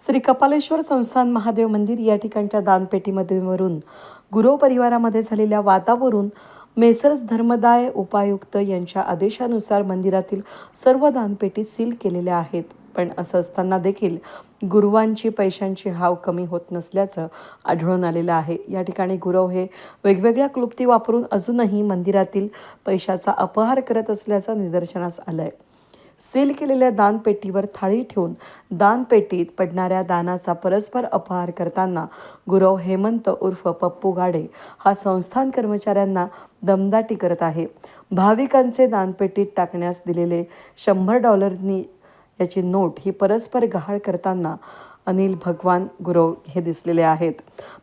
श्री कपालेश्वर संस्थान महादेव मंदिर या ठिकाणच्या दानपेटीमध्ये वरून गुरव परिवारामध्ये झालेल्या वादावरून मेसर्स धर्मदाय उपायुक्त यांच्या आदेशानुसार मंदिरातील सर्व दानपेटी सील केलेल्या आहेत. पण असं असताना देखील गुरुवांची पैशांची हाव कमी होत नसल्याचं आढळून आलेलं आहे. या ठिकाणी गुरव हे वेगवेगळ्या क्लुप्ती वापरून अजूनही मंदिरातील पैशाचा अपहार करत असल्याचं निदर्शनास आलं आहे सील केलेल्या दानपेटीवर थाळी ठेवून दानपेटीत पडणाऱ्या दानाचा परस्पर अपहार करताना गुरव हेमंत उर्फ पप्पू गाडे हा संस्थान कर्मचाऱ्यांना दमदाटी करत आहे. भाविकांचे दानपेटीत टाकण्यास दिलेले शंभर डॉलरनी याची नोट ही परस्पर गहाळ करताना अनिल भगवान गुरव हे दिसलेले आहेत.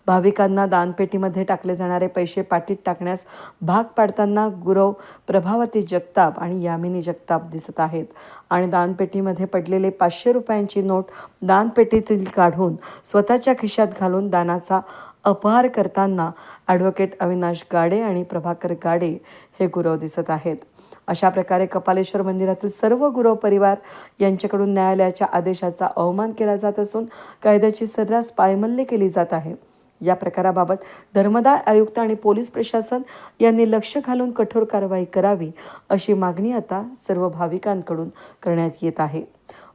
भाविकांना दानपेटीमध्ये टाकले जाणारे पैसे पाटीत टाकण्यास भाग पाडताना गुरव प्रभावती जगताप आणि यामिनी जगताप दिसत आहेत. आणि दानपेटीमध्ये पडलेले पाचशे रुपयांची नोट दानपेटीतील काढून स्वतःच्या खिशात घालून दानाचा अपहार करताना ॲडव्होकेट अविनाश गाडे आणि प्रभाकर गाडे हे गुरव दिसत आहेत. अशा प्रकारे कपालेश्वर मंदिरातील सर्व गुरव परिवार यांच्याकडून न्यायालयाच्या आदेशाचा अवमान केला जात असून कायद्याची सर्रास पायमल्ली केली जात आहे. या प्रकाराबाबत धर्मदाय आयुक्त आणि पोलीस प्रशासन यांनी लक्ष घालून कठोर कारवाई करावी अशी मागणी आता सर्व भाविकांकडून करण्यात येत आहे.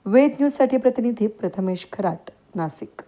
वेद न्यूजसाठी प्रतिनिधी प्रथमेश खरात नाशिक